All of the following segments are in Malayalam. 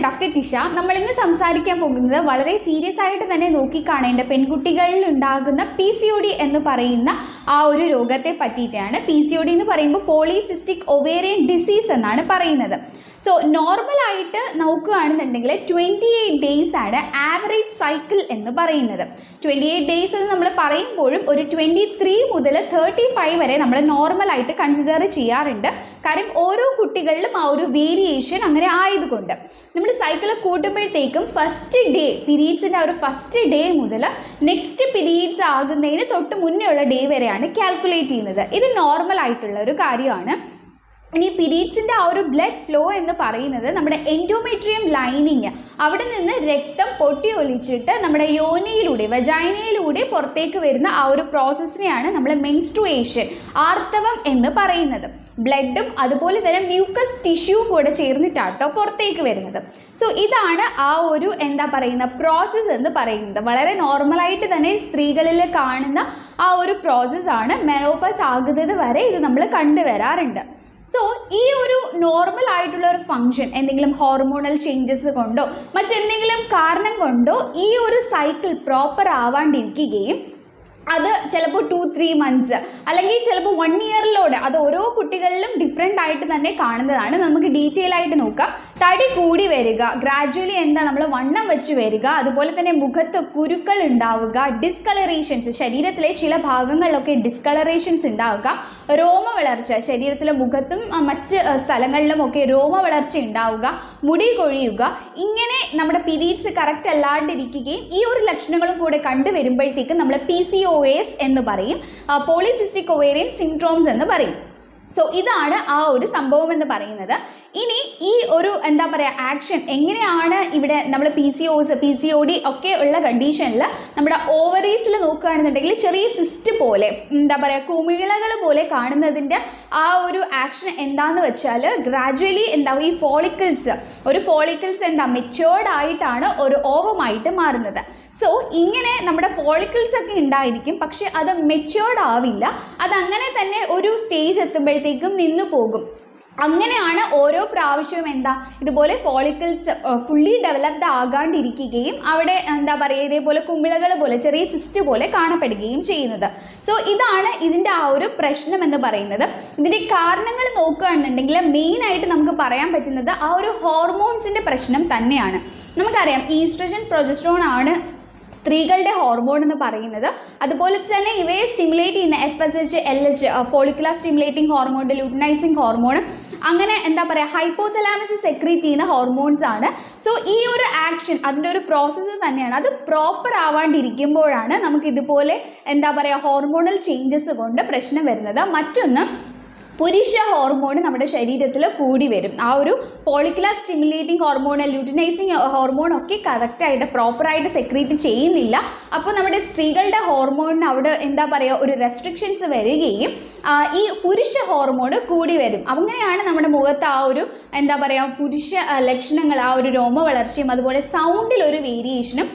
ഞാൻ ഡോക്ടർ ടിഷ നമ്മൾ ഇന്ന് സംസാരിക്കാൻ പോകുന്നത് വളരെ സീരിയസ് ആയിട്ട് തന്നെ നോക്കിക്കാണേണ്ട പെൺകുട്ടികളിൽ ഉണ്ടാകുന്ന പി സി ഒ ഡി എന്ന് പറയുന്ന ആ ഒരു രോഗത്തെ പറ്റിയിട്ടാണ്. പി സി ഒ ഡി എന്ന് പറയുമ്പോൾ പോളിസിസ്റ്റിക് ഒവേറിയൻ ഡിസീസ് എന്നാണ് പറയുന്നത്. സോ നോർമലായിട്ട് നോക്കുകയാണെന്നുണ്ടെങ്കിൽ ട്വന്റി എയ്റ്റ് ഡേയ്സ് ആണ് ആവറേജ് സൈക്കിൾ എന്ന് പറയുന്നത്. ട്വന്റി എയ്റ്റ് ഡേയ്സ് എന്ന് നമ്മൾ പറയുമ്പോഴും ഒരു ട്വന്റി ത്രീ മുതൽ തേർട്ടി ഫൈവ് വരെ നമ്മൾ നോർമലായിട്ട് കൺസിഡർ ചെയ്യാറുണ്ട്. കാര്യം ഓരോ കുട്ടികളിലും ആ ഒരു വേരിയേഷൻ അങ്ങനെ ആയതുകൊണ്ട് നമ്മൾ സൈക്കിൾ കൂട്ടുമ്പോഴത്തേക്കും ഫസ്റ്റ് ഡേ പീരീഡ്സിന്റെ ആ ഒരു ഫസ്റ്റ് ഡേ മുതൽ നെക്സ്റ്റ് പീരീഡ്സ് ആകുന്നതിന് തൊട്ട് മുന്നേ ഉള്ള ഡേ വരെയാണ് കാൽക്കുലേറ്റ് ചെയ്യുന്നത്. ഇത് നോർമൽ ആയിട്ടുള്ള ഒരു കാര്യമാണ്. ഇനി പിരീഡ്സിന്റെ ആ ഒരു ബ്ലഡ് ഫ്ലോ എന്ന് പറയുന്നത് നമ്മുടെ എൻഡോമെട്രിയം ലൈനിങ് അവിടെ നിന്ന് രക്തം പൊട്ടി ഒലിച്ചിട്ട് നമ്മുടെ യോനിയിലൂടെ വജൈനയിലൂടെ പുറത്തേക്ക് വരുന്ന ആ ഒരു പ്രോസസ്സിനെയാണ് നമ്മൾ മെൻസ്ട്രുവേഷൻ ആർത്തവം എന്ന് പറയുന്നത്. ബ്ലഡും അതുപോലെ തന്നെ മ്യൂക്കസ് ടിഷ്യൂ കൂടെ ചേർന്നിട്ടാട്ടോ പുറത്തേക്ക് വരുന്നത്. സോ ഇതാണ് ആ ഒരു എന്താ പറയുന്ന പ്രോസസ്സ് എന്ന് പറയുന്നത്. വളരെ നോർമലായിട്ട് തന്നെ സ്ത്രീകളിൽ കാണുന്ന ആ ഒരു പ്രോസസ്സാണ് മെനോപ്പസ് ആകുന്നത് വരെ ഇത് നമ്മൾ കണ്ടുവരാറുണ്ട് സോ ഈ ഒരു നോർമൽ ആയിട്ടുള്ള ഒരു ഫങ്ഷൻ എന്തെങ്കിലും ഹോർമോണൽ ചേഞ്ചസ് കൊണ്ടോ മറ്റെന്തെങ്കിലും കാരണം കൊണ്ടോ ഈ ഒരു സൈക്കിൾ പ്രോപ്പർ ആവാണ്ടിരിക്കുകയും അത് ചിലപ്പോൾ ടു ത്രീ മന്ത്സ് അല്ലെങ്കിൽ ചിലപ്പോൾ വൺ ഇയറിലൂടെ അത് ഓരോ കുട്ടികളിലും ഡിഫറെന്റ് ആയിട്ട് തന്നെ കാണുന്നതാണ്. നമുക്ക് ഡീറ്റെയിൽ ആയിട്ട് നോക്കാം. തടി കൂടി വരിക. ഗ്രാജുവലി എന്താ നമ്മൾ വണ്ണം വെച്ച് വരിക. അതുപോലെ തന്നെ മുഖത്ത് കുരുക്കൾ ഉണ്ടാവുക. ഡിസ്കളറേഷൻസ് ശരീരത്തിലെ ചില ഭാഗങ്ങളിലൊക്കെ ഡിസ്കളറേഷൻസ് ഉണ്ടാവുക. രോമ വളർച്ച. ശരീരത്തിലെ മുഖത്തും മറ്റ് സ്ഥലങ്ങളിലും ഒക്കെ രോമ വളർച്ച ഉണ്ടാവുക. മുടി കൊഴിയുക. ഇങ്ങനെ നമ്മുടെ പീരീഡ്സ് കറക്റ്റ് അല്ലാണ്ടിരിക്കുകയും ഈ ഒരു ലക്ഷണങ്ങളും കൂടെ കണ്ടുവരുമ്പോഴത്തേക്ക് നമ്മൾ പി സി ഒ എസ് എന്ന് പറയും. പോളിസിസ്റ്റിക് ഒവേറിയൻ സിൻഡ്രോംസ് എന്ന് പറയും. സോ ഇതാണ് ആ ഒരു സംഭവം എന്ന് പറയുന്നത്. ഇനി ഈ ഒരു എന്താ പറയുക ആക്ഷൻ എങ്ങനെയാണ് ഇവിടെ നമ്മൾ P C O S P C O D ഒക്കെ ഉള്ള കണ്ടീഷനിൽ നമ്മുടെ ഓവറീസിൽ നോക്കുകയാണെന്നുണ്ടെങ്കിൽ ചെറിയ സിസ്റ്റ് പോലെ എന്താ പറയുക കുമിളകൾ പോലെ കാണുന്നതിന്റെ ആ ഒരു ആക്ഷൻ എന്താന്ന് വെച്ചാൽ ഗ്രാജുവലി എന്താ ഈ ഫോളിക്കിൾസ് ഒരു ഫോളിക്കിൾസ് എന്താ മെച്ചുവേർഡ് ആയിട്ടാണ് ഒരു ഓവമായിട്ട് മാറുന്നത്. സോ ഇങ്ങനെ നമ്മുടെ ഫോളിക്കിൾസ് ഒക്കെ ഉണ്ടായിരിക്കും പക്ഷെ അത് മെച്ചുവേർഡ് ആവില്ല. അത് അങ്ങനെ തന്നെ ഒരു സ്റ്റേജ് എത്തുമ്പോഴത്തേക്കും നിന്നു പോകും. അങ്ങനെയാണ് ഓരോ പ്രാവശ്യവും എന്താ ഇതുപോലെ ഫോളിക്കിൾസ് ഫുള്ളി ഡെവലപ്ഡ് ആകാണ്ടിരിക്കുകയും അവിടെ എന്താ പറയുക ഇതേപോലെ കുമിളകൾ പോലെ ചെറിയ സിസ്റ്റ് പോലെ കാണപ്പെടുകയും ചെയ്യുന്നത്. സോ ഇതാണ് ഇതിന്റെ ആ ഒരു പ്രശ്നം എന്ന് പറയുന്നത്. ഇതിന്റെ കാരണങ്ങൾ നോക്കുകയാണെന്നുണ്ടെങ്കിൽ മെയിൻ ആയിട്ട് നമുക്ക് പറയാൻ പറ്റുന്നത് ആ ഒരു ഹോർമോൺസിന്റെ പ്രശ്നം തന്നെയാണ്. നമുക്കറിയാം ഈസ്ട്രജൻ പ്രൊജസ്ട്രോൺ ആണ് സ്ത്രീകളുടെ ഹോർമോൺ എന്ന് പറയുന്നത്. അതുപോലെ തന്നെ ഇവയെ സ്റ്റിമുലേറ്റ് ചെയ്യുന്ന F S H L H follicular stimulating hormone luteinizing hormone അങ്ങനെ എന്താ പറയുക ഹൈപ്പോതലാമസ് സെക്രീറ്റ് ചെയ്യുന്ന ഹോർമോൺസ് ആണ്. സോ ഈ ഒരു ആക്ഷൻ അതിന്റെ ഒരു പ്രോസസ്സ് തന്നെയാണ്. അത് പ്രോപ്പർ ആവാണ്ടിരിക്കുമ്പോഴാണ് നമുക്ക് ഇതുപോലെ എന്താ പറയുക ഹോർമോണൽ ചേഞ്ചസ് കൊണ്ട് പ്രശ്നം വരുന്നത്. മറ്റൊന്ന് പുരുഷ ഹോർമോൺ നമ്മുടെ ശരീരത്തിൽ കൂടി വരും. ആ ഒരു follicular stimulating hormone luteinizing hormone ഒക്കെ കറക്റ്റായിട്ട് പ്രോപ്പറായിട്ട് സെക്രീറ്റ് ചെയ്യുന്നില്ല. അപ്പോൾ നമ്മുടെ സ്ത്രീകളുടെ ഹോർമോണിന് അവിടെ എന്താ പറയുക ഒരു റെസ്ട്രിക്ഷൻസ് വരികയും ഈ പുരുഷ ഹോർമോൺ കൂടി വരും. അങ്ങനെയാണ് നമ്മുടെ മുഖത്ത് ആ ഒരു എന്താ പറയുക പുരുഷ ലക്ഷണങ്ങൾ ആ ഒരു രോമ വളർച്ചയും അതുപോലെ സൗണ്ടിൽ ഒരു വേരിയേഷനും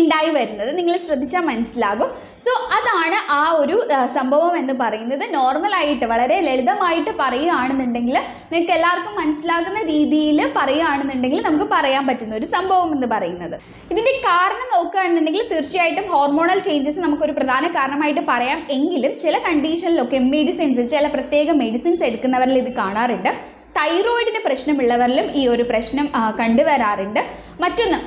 ഉണ്ടായി വരുന്നത്. നിങ്ങൾ ശ്രദ്ധിച്ചാൽ മനസ്സിലാകും. സോ അതാണ് ആ ഒരു സംഭവം എന്ന് പറയുന്നത്. നോർമലായിട്ട് വളരെ ലളിതമായിട്ട് പറയുകയാണെന്നുണ്ടെങ്കിൽ നിങ്ങൾക്ക് എല്ലാവർക്കും മനസ്സിലാകുന്ന രീതിയിൽ പറയുകയാണെന്നുണ്ടെങ്കിൽ നമുക്ക് പറയാൻ പറ്റുന്ന ഒരു സംഭവം എന്ന് പറയുന്നത്. ഇതിന്റെ കാരണം നോക്കുകയാണെന്നുണ്ടെങ്കിൽ തീർച്ചയായിട്ടും ഹോർമോണൽ ചേഞ്ചസ് നമുക്കൊരു പ്രധാന കാരണമായിട്ട് പറയാം. എങ്കിലും ചില കണ്ടീഷനിലൊക്കെ മെഡിസിൻസ് ചില പ്രത്യേക മെഡിസിൻസ് എടുക്കുന്നവരിൽ ഇത് കാണാറുണ്ട്. തൈറോയിഡിന് പ്രശ്നമുള്ളവരിലും ഈ ഒരു പ്രശ്നം കണ്ടുവരാറുണ്ട്. മറ്റൊന്ന്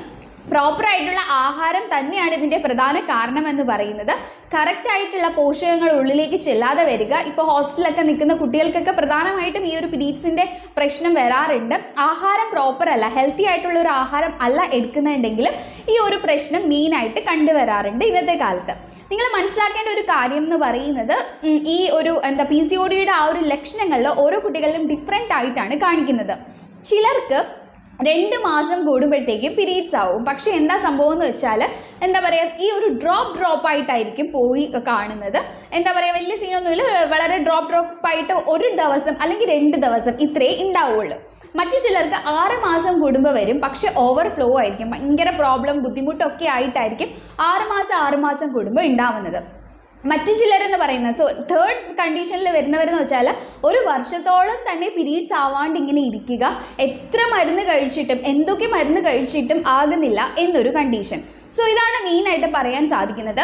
പ്രോപ്പർ ആയിട്ടുള്ള ആഹാരം തന്നെയാണ് ഇതിന്റെ പ്രധാന കാരണം എന്ന് പറയുന്നത്. കറക്റ്റ് ആയിട്ടുള്ള പോഷകങ്ങൾ ഉള്ളിലേക്ക് ചെല്ലാതെ വരിക. ഇപ്പോൾ ഹോസ്റ്റലിലൊക്കെ നിൽക്കുന്ന കുട്ടികൾക്കൊക്കെ പ്രധാനമായിട്ടും ഈ ഒരു പീരീഡ്സിന്റെ പ്രശ്നം വരാറുണ്ട്. ആഹാരം പ്രോപ്പർ അല്ല. ഹെൽത്തി ആയിട്ടുള്ള ഒരു ആഹാരം അല്ല എടുക്കുന്നുണ്ടെങ്കിലും ഈ ഒരു പ്രശ്നം മെയിനായിട്ട് കണ്ടുവരാറുണ്ട് ഇന്നത്തെ കാലത്ത്. നിങ്ങൾ മനസ്സിലാക്കേണ്ട ഒരു കാര്യം എന്ന് പറയുന്നത് ഈ ഒരു എന്താ പി സി ഒ ഡിയുടെ ആ ഒരു ലക്ഷണങ്ങളിൽ ഓരോ കുട്ടികളിലും ഡിഫറെന്റ് ആയിട്ടാണ് കാണിക്കുന്നത്. ചിലർക്ക് രണ്ട് മാസം കൂടുമ്പോഴത്തേക്കും പീരീഡ്സ് ആവും. പക്ഷേ എന്താ സംഭവം എന്ന് വെച്ചാൽ എന്താ പറയുക ഈ ഒരു ഡ്രോപ്പ് ഡ്രോപ്പ് ആയിട്ടായിരിക്കും പോയി കാണുന്നത്. എന്താ പറയുക വലിയ സീനൊന്നുമില്ല. വളരെ ഡ്രോപ്പ് ഡ്രോപ്പ് ആയിട്ട് ഒരു ദിവസം അല്ലെങ്കിൽ രണ്ട് ദിവസം ഇത്രേ ഉണ്ടാവുള്ളൂ മറ്റു ചിലർക്ക് ആറ് മാസം കൂടുമ്പോൾ വരും. പക്ഷെ ഓവർഫ്ലോ ആയിരിക്കും. ഭയങ്കര പ്രോബ്ലം ബുദ്ധിമുട്ടൊക്കെ ആയിട്ടായിരിക്കും ആറ് മാസം ആറ് മാസം കൂടുമ്പോൾ ഉണ്ടാവുന്നത് മറ്റു ചിലരെന്ന് പറയുന്നത്. സോ തേർഡ് കണ്ടീഷനിൽ വരുന്നവരെന്ന് വെച്ചാൽ ഒരു വർഷത്തോളം തന്നെ പീരീഡ്സ് ആവാണ്ട് ഇങ്ങനെ ഇരിക്കുക. എത്ര മരുന്ന് കഴിച്ചിട്ടും എന്തൊക്കെ മരുന്ന് കഴിച്ചിട്ടും ആകുന്നില്ല എന്നൊരു കണ്ടീഷൻ സോ ഇതാണ് മെയിനായിട്ട് പറയാൻ സാധിക്കുന്നത്.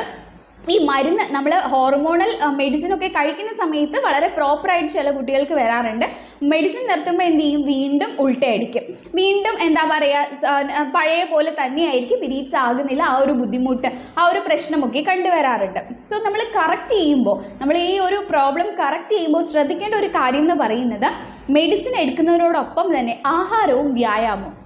ഈ മരുന്ന് നമ്മൾ ഹോർമോണൽ മെഡിസിൻ ഒക്കെ കഴിക്കുന്ന സമയത്ത് വളരെ പ്രോപ്പറായിട്ട് ചില കുട്ടികൾക്ക് വരാറുണ്ട്. മെഡിസിൻ നിർത്തുമ്പോൾ എന്ത് ചെയ്യും? വീണ്ടും ഉൾട്ടയടിക്കും വീണ്ടും എന്താ പറയുക പഴയ പോലെ തന്നെയായിരിക്കും. പീരീഡ്സ് ആകുന്നില്ല. ആ ഒരു ബുദ്ധിമുട്ട് ആ ഒരു പ്രശ്നമൊക്കെ കണ്ടുവരാറുണ്ട്. സോ നമ്മൾ കറക്റ്റ് ചെയ്യുമ്പോൾ നമ്മൾ ഈ ഒരു പ്രോബ്ലം കറക്റ്റ് ചെയ്യുമ്പോൾ ശ്രദ്ധിക്കേണ്ട ഒരു കാര്യം എന്ന് പറയുന്നത് മെഡിസിൻ എടുക്കുന്നതിനോടൊപ്പം തന്നെ ആഹാരവും വ്യായാമവും.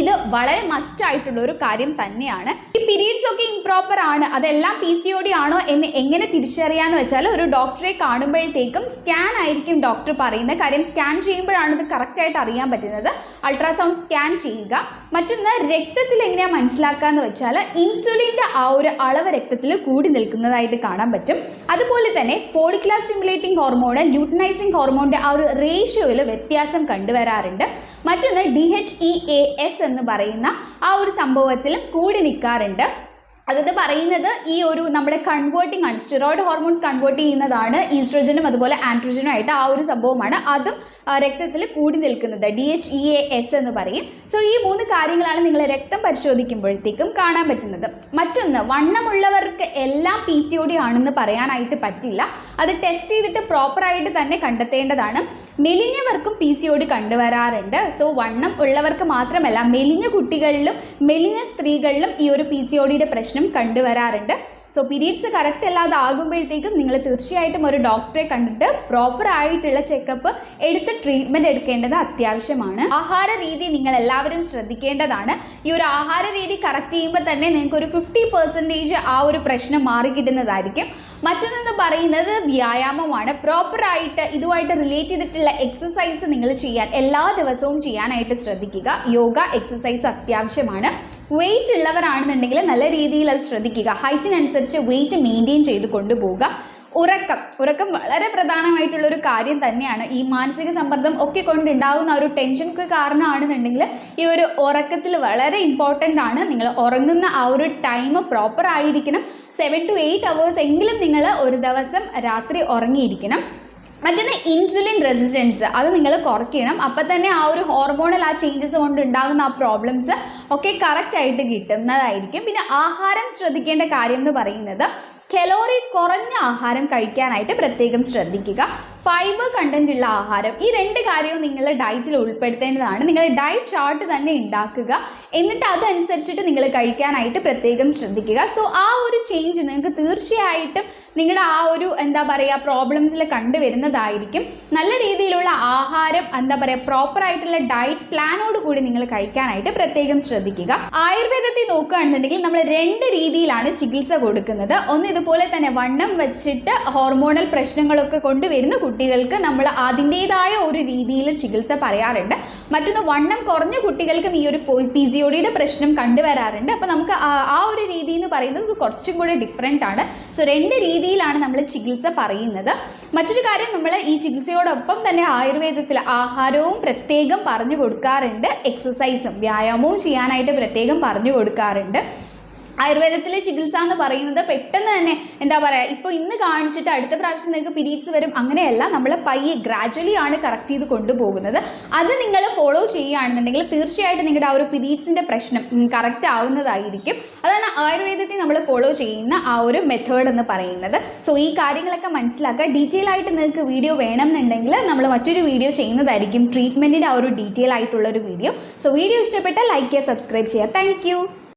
ഇത് വളരെ മസ്റ്റ് ആയിട്ടുള്ള ഒരു കാര്യം തന്നെയാണ്. പീരീഡ്സ് ഒക്കെ ഇംപ്രോപ്പർ ആണ്. അതെല്ലാം പി സി ഒ ഡി ആണോ എന്ന് എങ്ങനെ തിരിച്ചറിയാന്ന് വെച്ചാൽ ഒരു ഡോക്ടറെ കാണുമ്പോഴത്തേക്കും സ്കാൻ ആയിരിക്കും ഡോക്ടർ പറയുന്നത്. കാര്യം സ്കാൻ ചെയ്യുമ്പോഴാണ് ഇത് കറക്റ്റ് ആയിട്ട് അറിയാൻ പറ്റുന്നത്. അൾട്രാസൗണ്ട് സ്കാൻ ചെയ്യുക. മറ്റൊന്ന് രക്തത്തിൽ എങ്ങനെയാ മനസ്സിലാക്കുക വെച്ചാൽ ഇൻസുലിന്റെ ആ ഒരു അളവ് രക്തത്തിൽ കൂടി നിൽക്കുന്നതായിട്ട് കാണാൻ പറ്റും. അതുപോലെ തന്നെ ഫോളിക്കുലർ സ്റ്റിമുലേറ്റിംഗ് ഹോർമോൺ ല്യൂട്ടനൈസിങ് ഹോർമോണിന്റെ ആ ഒരു റേഷ്യോയിൽ വ്യത്യാസം കണ്ടുവരാറുണ്ട്. മറ്റൊന്ന് D H E A S എന്ന് പറയുന്ന ആ ഒരു സംഭവത്തിൽ കൂടി നിൽക്കാറുണ്ട്. അതത് പറയുന്നത് ഈ ഒരു നമ്മുടെ കൺവേർട്ടിംഗ് ആണ്. സ്റ്റിറോയിഡ് ഹോർമോൺസ് കൺവേർട്ട് ചെയ്യുന്നതാണ് ഈസ്ട്രോജനും അതുപോലെ ആൻഡ്രോജനും ആയിട്ട് ആ ഒരു സംഭവമാണ്. അതും രക്തത്തിൽ കൂടി നിൽക്കുന്നത്. D H E A S എന്ന് പറയും. സോ ഈ മൂന്ന് കാര്യങ്ങളാണ് നിങ്ങൾ രക്തം പരിശോധിക്കുമ്പോഴത്തേക്കും കാണാൻ പറ്റുന്നത്. മറ്റൊന്ന് വണ്ണമുള്ളവർക്ക് എല്ലാം പി സി ഒ ഡി ആണെന്ന് പറയാനായിട്ട് പറ്റില്ല. അത് ടെസ്റ്റ് ചെയ്തിട്ട് പ്രോപ്പറായിട്ട് തന്നെ കണ്ടെത്തേണ്ടതാണ്. മെലിഞ്ഞവർക്കും പി സി ഒ ഡി കണ്ടുവരാറുണ്ട്. സോ വണ്ണം ഉള്ളവർക്ക് മാത്രമല്ല മെലിഞ്ഞ കുട്ടികളിലും മെലിഞ്ഞ സ്ത്രീകളിലും ഈ ഒരു പി സി ഒ ഡിയുടെ പ്രശ്നം കണ്ടുവരാറുണ്ട്. സോ പീരീഡ്സ് കറക്റ്റ് അല്ലാതെ ആകുമ്പോഴത്തേക്കും നിങ്ങൾ തീർച്ചയായിട്ടും ഒരു ഡോക്ടറെ കണ്ടിട്ട് പ്രോപ്പർ ആയിട്ടുള്ള ചെക്കപ്പ് എടുത്ത് ട്രീറ്റ്മെന്റ് എടുക്കേണ്ടത് അത്യാവശ്യമാണ്. ആഹാര രീതി നിങ്ങൾ എല്ലാവരും ശ്രദ്ധിക്കേണ്ടതാണ്. ഈ ഒരു ആഹാര രീതി കറക്റ്റ് ചെയ്യുമ്പോൾ തന്നെ നിങ്ങൾക്ക് ഒരു ഫിഫ്റ്റി പെർസെന്റേജ് ആ ഒരു പ്രശ്നം മാറിക്കിട്ടുന്നതായിരിക്കും മറ്റൊന്നെന്ന് പറയുന്നത് വ്യായാമമാണ്. പ്രോപ്പറായിട്ട് ഇതുമായിട്ട് റിലേറ്റ് ചെയ്തിട്ടുള്ള എക്സസൈസ് നിങ്ങൾ ചെയ്യാൻ എല്ലാ ദിവസവും ചെയ്യാനായിട്ട് ശ്രദ്ധിക്കുക. യോഗ എക്സസൈസ് അത്യാവശ്യമാണ്. വെയിറ്റ് ഉള്ളവരാണെന്നുണ്ടെങ്കിൽ നല്ല രീതിയിൽ അത് ശ്രദ്ധിക്കുക. ഹൈറ്റിനനുസരിച്ച് വെയിറ്റ് മെയിന്റെയിൻ ചെയ്ത് കൊണ്ടുപോവുക. ഉറക്കം. ഉറക്കം വളരെ പ്രധാനമായിട്ടുള്ള ഒരു കാര്യം തന്നെയാണ്. ഈ മാനസിക സമ്മർദ്ദം ഒക്കെ കൊണ്ടുണ്ടാകുന്ന ഒരു ടെൻഷനൊക്കെ കാരണമാണെന്നുണ്ടെങ്കിൽ ഈ ഒരു ഉറക്കത്തിൽ വളരെ ഇമ്പോർട്ടന്റ് ആണ്. നിങ്ങൾ ഉറങ്ങുന്ന ആ ഒരു ടൈം പ്രോപ്പർ ആയിരിക്കണം. സെവൻ ടു എയ്റ്റ് അവേഴ്സ് എങ്കിലും നിങ്ങൾ ഒരു ദിവസം രാത്രി ഉറങ്ങിയിരിക്കണം. മറ്റൊന്ന് ഇൻസുലിൻ റെസിസ്റ്റൻസ് അത് നിങ്ങൾ കുറയ്ക്കണം. അപ്പം തന്നെ ആ ഒരു ഹോർമോണൽ ആ ചേഞ്ചസ് കൊണ്ട് ഉണ്ടാകുന്ന ആ പ്രോബ്ലംസ് ഒക്കെ കറക്റ്റായിട്ട് കിട്ടുന്നതായിരിക്കും. പിന്നെ ആഹാരം ശ്രദ്ധിക്കേണ്ട കാര്യം എന്ന് പറയുന്നത് കലോറി കുറഞ്ഞ ആഹാരം കഴിക്കാനായിട്ട് പ്രത്യേകം ശ്രദ്ധിക്കുക. ഫൈബർ കണ്ടന്റ് ഉള്ള ആഹാരം. ഈ രണ്ട് കാര്യവും നിങ്ങൾ ഡയറ്റിൽ ഉൾപ്പെടുത്തേണ്ടതാണ്. നിങ്ങൾ ഡയറ്റ് ചാർട്ട് തന്നെ ഉണ്ടാക്കുക. എന്നിട്ട് അതനുസരിച്ചിട്ട് നിങ്ങൾ കഴിക്കാനായിട്ട് പ്രത്യേകം ശ്രദ്ധിക്കുക. സോ ആ ഒരു ചേഞ്ച് നിങ്ങൾക്ക് തീർച്ചയായിട്ടും നിങ്ങളുടെ ആ ഒരു എന്താ പറയുക പ്രോബ്ലംസിൽ കണ്ടുവരുന്നതായിരിക്കും നല്ല രീതിയിലുള്ള ആഹാരം എന്താ പറയുക പ്രോപ്പർ ആയിട്ടുള്ള ഡയറ്റ് പ്ലാനോട് കൂടി നിങ്ങൾ കഴിക്കാനായിട്ട് പ്രത്യേകം ശ്രദ്ധിക്കുക. ആയുർവേദത്തിൽ നോക്കുകയാണെന്നുണ്ടെങ്കിൽ നമ്മൾ രണ്ട് രീതിയിലാണ് ചികിത്സ കൊടുക്കുന്നത്. ഒന്ന് ഇതുപോലെ തന്നെ വണ്ണം വെച്ചിട്ട് ഹോർമോണൽ പ്രശ്നങ്ങളൊക്കെ കൊണ്ടുവരുന്ന കുട്ടികൾക്ക് നമ്മൾ അതിന്റെതായ ഒരു രീതിയിൽ ചികിത്സ പറയാറുണ്ട്. മറ്റൊന്ന് വണ്ണം കുറഞ്ഞ കുട്ടികൾക്കും ഈ ഒരു പി സി ഒടിയുടെ പ്രശ്നം കണ്ടുവരാറുണ്ട്. അപ്പോൾ നമുക്ക് ആ- ഒരു രീതി എന്ന് പറയുന്നത് കുറച്ചും കൂടെ ഡിഫറെന്റ് ആണ്. സോ രണ്ട് രീതിയിലാണ് നമ്മൾ ചികിത്സ പറയുന്നത്. മറ്റൊരു കാര്യം നമ്മൾ ഈ ചികിത്സയോടൊപ്പം തന്നെ ആയുർവേദത്തിൽ ആഹാരവും പ്രത്യേകം പറഞ്ഞു കൊടുക്കാറുണ്ട്. എക്സസൈസും വ്യായാമവും ചെയ്യാനായിട്ട് പ്രത്യേകം പറഞ്ഞു കൊടുക്കാറുണ്ട്. ആയുർവേദത്തിലെ ചികിത്സ എന്ന് പറയുന്നത് പെട്ടെന്ന് തന്നെ എന്താ പറയുക ഇപ്പോൾ ഇന്ന് കാണിച്ചിട്ട് അടുത്ത പ്രാവശ്യം നിങ്ങൾക്ക് പിരീഡ്സ് വരും അങ്ങനെയല്ല നമ്മൾ പയ്യെ ഗ്രാജ്വലി ആണ് കറക്റ്റ് ചെയ്ത് കൊണ്ടുപോകുന്നത്. അത് നിങ്ങൾ ഫോളോ ചെയ്യുകയാണെന്നുണ്ടെങ്കിൽ തീർച്ചയായിട്ടും നിങ്ങളുടെ ആ ഒരു പീരീഡ്സിന്റെ പ്രശ്നം കറക്റ്റ് ആവുന്നതായിരിക്കും. അതാണ് ആയുർവേദത്തിൽ നമ്മൾ ഫോളോ ചെയ്യുന്ന ആ ഒരു മെത്തേഡ് എന്ന് പറയുന്നത്. സോ ഈ കാര്യങ്ങളൊക്കെ മനസ്സിലാക്കുക. ഡീറ്റെയിൽ ആയിട്ട് നിങ്ങൾക്ക് വീഡിയോ വേണമെന്നുണ്ടെങ്കിൽ നമ്മൾ മറ്റൊരു വീഡിയോ ചെയ്യുന്നതായിരിക്കും. ട്രീറ്റ്മെന്റിന്റെ ആ ഒരു ഡീറ്റെയിൽ ആയിട്ടുള്ള ഒരു വീഡിയോ സോ വീഡിയോ ഇഷ്ടപ്പെട്ടാൽ ലൈക്ക് ചെയ്യുക സബ്സ്ക്രൈബ് ചെയ്യുക. താങ്ക്